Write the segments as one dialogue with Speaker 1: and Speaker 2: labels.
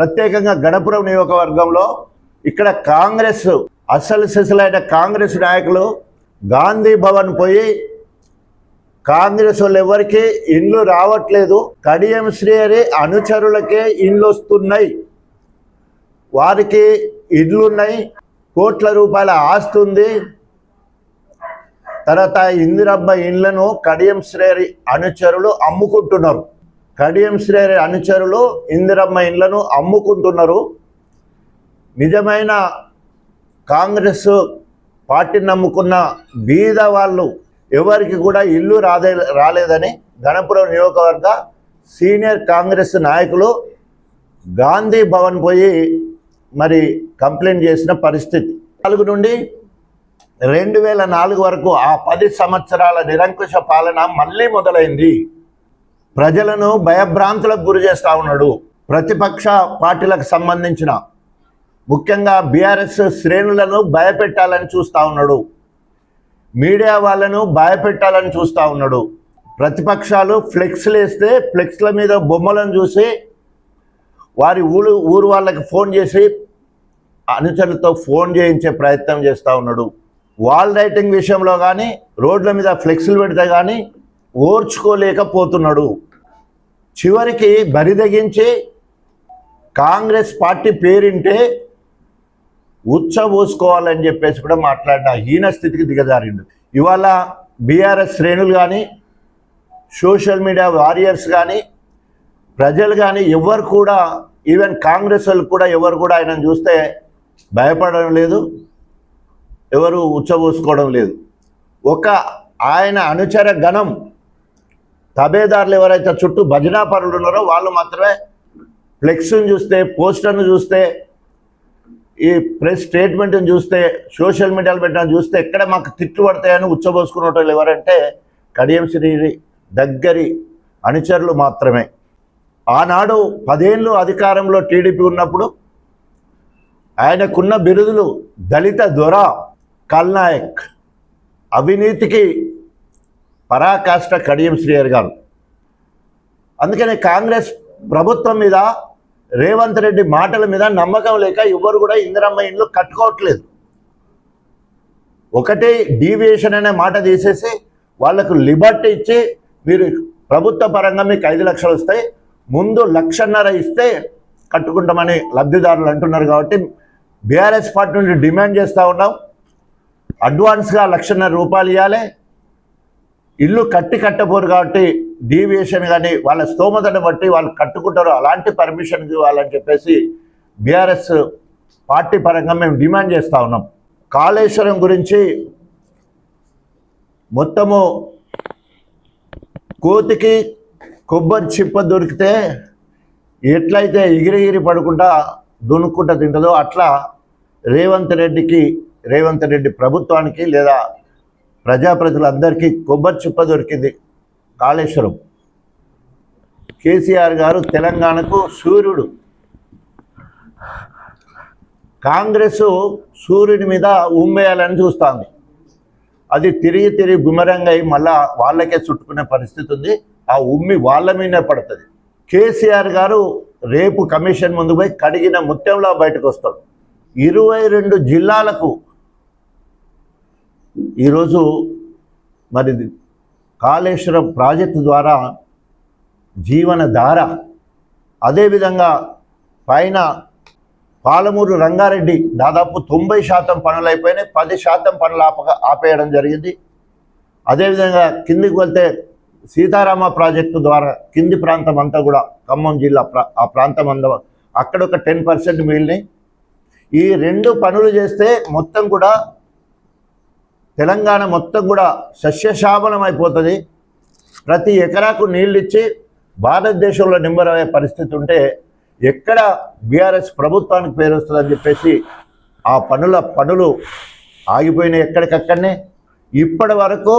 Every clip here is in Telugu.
Speaker 1: ప్రత్యేకంగా గణపురం నియోజకవర్గంలో ఇక్కడ కాంగ్రెస్ అసలు సిసలైన కాంగ్రెస్ నాయకులు గాంధీ భవన్ పోయి కాంగ్రెస్ వాళ్ళు ఎవరికి ఇండ్లు రావట్లేదు. కడియం శ్రీహరి అనుచరులకే ఇండ్లు వస్తున్నాయి. వారికి ఇండ్లున్నాయి కోట్ల రూపాయల ఆస్తి ఉంది. తర్వాత ఇందిరమ్మ ఇండ్లను కడియం శ్రేరి అనుచరులు అమ్ముకుంటున్నారు. కడియం శ్రీ అనుచరులు ఇందిరమ్మ ఇండ్లను అమ్ముకుంటున్నారు. నిజమైన కాంగ్రెస్ పార్టీని నమ్ముకున్న బీద వాళ్ళు ఎవరికి కూడా ఇల్లు రాదే రాలేదని గణపురం నియోజకవర్గ సీనియర్ కాంగ్రెస్ నాయకులు గాంధీ భవన్ పోయి మరి కంప్లైంట్ చేసిన పరిస్థితి. నాలుగు నుండి రెండు వేల నాలుగు వరకు ఆ పది సంవత్సరాల నిరంకుశ పాలన మళ్ళీ మొదలైంది. ప్రజలను భయభ్రాంతులకు గురి చేస్తూ ఉన్నాడు. ప్రతిపక్ష పార్టీలకు సంబంధించిన ముఖ్యంగా బీఆర్ఎస్ శ్రేణులను భయపెట్టాలని చూస్తూ ఉన్నాడు. మీడియా వాళ్ళను భయపెట్టాలని చూస్తూ ఉన్నాడు. ప్రతిపక్షాలు ఫ్లెక్స్లు వేస్తే ఫ్లెక్స్ల మీద బొమ్మలను చూసి వారి ఊరు ఊరు వాళ్ళకి ఫోన్ చేసి అనుచరులతో ఫోన్ చేయించే ప్రయత్నం చేస్తూ ఉన్నాడు. వాల్ రైటింగ్ విషయంలో కానీ రోడ్ల మీద ఫ్లెక్స్లు పెడితే కానీ ఓర్చుకోలేకపోతున్నాడు. చివరికి బరిదగించి కాంగ్రెస్ పార్టీ పేరింటే ఉచ్చబోసుకోవాలని చెప్పేసి కూడా మాట్లాడిన హీన స్థితికి దిగజారిండు. ఇవాళ బీఆర్ఎస్ శ్రేణులు కానీ సోషల్ మీడియా వారియర్స్ కానీ ప్రజలు కానీ ఎవరు కూడా ఈవెన్ కాంగ్రెస్ వాళ్ళు కూడా ఎవరు కూడా ఆయనను చూస్తే భయపడడం లేదు ఎవరు ఉచ్చబోసుకోవడం లేదు. ఒక ఆయన అనుచర గణం తబేదారులు ఎవరైతే చుట్టూ భజనా పరులు ఉన్నారో వాళ్ళు మాత్రమే ఫ్లెక్స్ని చూస్తే పోస్టర్ను చూస్తే ఈ ప్రెస్ స్టేట్మెంట్ని చూస్తే సోషల్ మీడియాలో పెట్టిన చూస్తే ఎక్కడ మాకు తిట్లు పడతాయని ఉచ్చబోసుకున్న వాళ్ళు ఎవరంటే కడియం శ్రీ దగ్గరి అనుచరులు మాత్రమే. ఆనాడు పదేళ్ళు అధికారంలో టీడీపీ ఉన్నప్పుడు ఆయనకున్న బిరుదులు దళిత దొర కల్నాయక్. అవినీతికి పరాకాష్ట కడియం శ్రీయర్ గారు. అందుకని కాంగ్రెస్ ప్రభుత్వం మీద రేవంత్ రెడ్డి మాటల మీద నమ్మకం లేక ఎవరు కూడా ఇందిరమ్మ ఇండ్లు కట్టుకోవట్లేదు. ఒకటి డీవియేషన్ అనే మాట తీసేసి వాళ్ళకు లిబర్టీ ఇచ్చి మీరు ప్రభుత్వ పరంగా మీకు ఐదు లక్షలు వస్తాయి ముందు లక్షన్నర ఇస్తే కట్టుకుంటామని లబ్ధిదారులు అంటున్నారు కాబట్టి బీఆర్ఎస్ పార్టీ నుండి డిమాండ్ చేస్తూ ఉన్నాం. అడ్వాన్స్గా లక్షన్నర రూపాయలు ఇవ్వాలి ఇల్లు కట్టి కట్టబోరు కాబట్టి డీవియేషన్ కానీ వాళ్ళ స్తోమతను బట్టి వాళ్ళు కట్టుకుంటారు. అలాంటి పర్మిషన్ ఇవ్వాలని చెప్పేసి బీఆర్ఎస్ పార్టీ పరంగా మేము డిమాండ్ చేస్తూ ఉన్నాం. కాళేశ్వరం గురించి మొత్తము కోతికి కొబ్బరి చిప్ప దొరికితే ఎట్లయితే ఎగిరిగిరి పడుకుంటా దునుక్కుంటా తింటుందో అట్లా రేవంత్ రెడ్డికి రేవంత్ రెడ్డి ప్రభుత్వానికి లేదా ప్రజాప్రతినిధులందరికీ కొబ్బరి చిప్ప దొరికింది కాళేశ్వరం. కేసీఆర్ గారు తెలంగాణకు సూర్యుడు. కాంగ్రెస్ సూర్యుని మీద ఉమ్మేయాలని చూస్తుంది. అది తిరిగి తిరిగి గుమరంగా అయి మళ్ళా వాళ్ళకే చుట్టుకునే పరిస్థితి ఉంది. ఆ ఉమ్మి వాళ్ళ మీదనే పడుతుంది. కేసీఆర్ గారు రేపు కమిషన్ ముందు పోయి కడిగిన ముత్యంలో బయటకు వస్తాడు. ఇరవై రెండు జిల్లాలకు ఈరోజు మరి కాళేశ్వరం ప్రాజెక్టు ద్వారా జీవనధార అదేవిధంగా పైన పాలమూరు రంగారెడ్డి దాదాపు తొంభై శాతం పనులు అయిపోయినాయి పది శాతం పనులు ఆపక ఆపేయడం జరిగింది. అదేవిధంగా కిందికి వెళ్తే సీతారామ ప్రాజెక్టు ద్వారా కింది ప్రాంతం అంతా కూడా ఖమ్మం జిల్లా ప్రా ఆ ప్రాంతం అంతా అక్కడ ఒక టెన్ పర్సెంట్ మిగిలినాయి. ఈ రెండు పనులు చేస్తే మొత్తం కూడా తెలంగాణ మొత్తం కూడా సస్యశామలం అయిపోతుంది. ప్రతి ఎకరాకు నీళ్ళు ఇచ్చి భారతదేశంలో నెంబర్ అయ్యే పరిస్థితి ఉంటే ఎక్కడ బీఆర్ఎస్ ప్రభుత్వానికి పేరు వస్తుందని చెప్పేసి ఆ పనుల పనులు ఆగిపోయినాయి ఎక్కడికక్కడనే. ఇప్పటి వరకు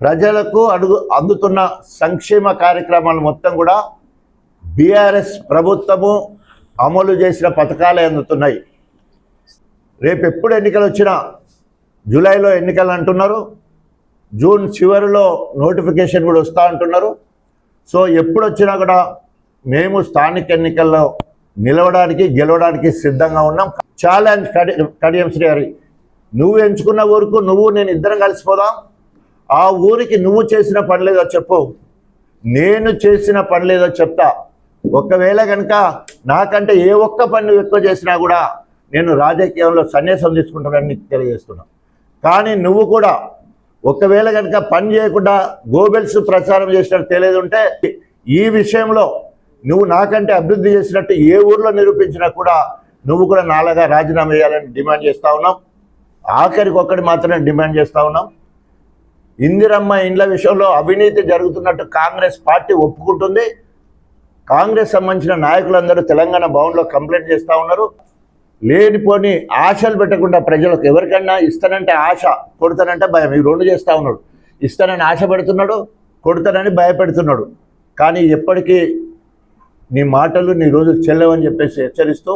Speaker 1: ప్రజలకు అడుగు అందుతున్న సంక్షేమ కార్యక్రమాలు మొత్తం కూడా బీఆర్ఎస్ ప్రభుత్వము అమలు చేసిన పథకాలే అందుతున్నాయి. రేపు ఎప్పుడు ఎన్నికలు వచ్చినా జూలైలో ఎన్నికలు అంటున్నారు. జూన్ చివరిలో నోటిఫికేషన్ కూడా వస్తూ అంటున్నారు. సో ఎప్పుడు వచ్చినా కూడా మేము స్థానిక ఎన్నికల్లో నిలవడానికి గెలవడానికి సిద్ధంగా ఉన్నాం. ఛాలెంజ్ కడి కడియం శ్రీహరి నువ్వు ఎంచుకున్న ఊరుకు నువ్వు నేను ఇద్దరం కలిసిపోదాం. ఆ ఊరికి నువ్వు చేసిన పని లేదో చెప్పు. నేను చేసిన పని లేదో చెప్తా. ఒకవేళ కనుక నాకంటే ఏ ఒక్క పని ఎక్కువ చేసినా కూడా నేను రాజకీయంలో సన్యాసం తీసుకుంటానని తెలియజేస్తున్నాను కానీ నువ్వు కూడా ఒకవేళ కనుక పని చేయకుండా గోబెల్స్ ప్రచారం చేసినట్టు తెలియదు ఉంటే ఈ విషయంలో నువ్వు నాకంటే అభివృద్ధి చేసినట్టు ఏ ఊర్లో నిరూపించినా కూడా నువ్వు కూడా నాలాగా రాజీనామా చేయాలని డిమాండ్ చేస్తా ఉన్నాం ఆఖరికి ఒక్కటి మాత్రమే డిమాండ్ చేస్తూ ఉన్నాం ఇందిరమ్మ ఇండ్ల విషయంలో అవినీతి జరుగుతున్నట్టు కాంగ్రెస్ పార్టీ ఒప్పుకుంటుంది. కాంగ్రెస్ సంబంధించిన నాయకులందరూ తెలంగాణ భవన్లో కంప్లైంట్ చేస్తూ ఉన్నారు. లేనిపోని ఆశలు పెట్టకుండా ప్రజలకు ఎవరికన్నా ఇస్తానంటే ఆశ కొడతానంటే భయం. ఈ రెండు చేస్తూ ఉన్నాడు. ఇస్తానని ఆశ పెడుతున్నాడు కొడతానని భయపెడుతున్నాడు. కానీ ఎప్పటికీ నీ మాటలు నీ రోజు చెల్లవని చెప్పేసి హెచ్చరిస్తూ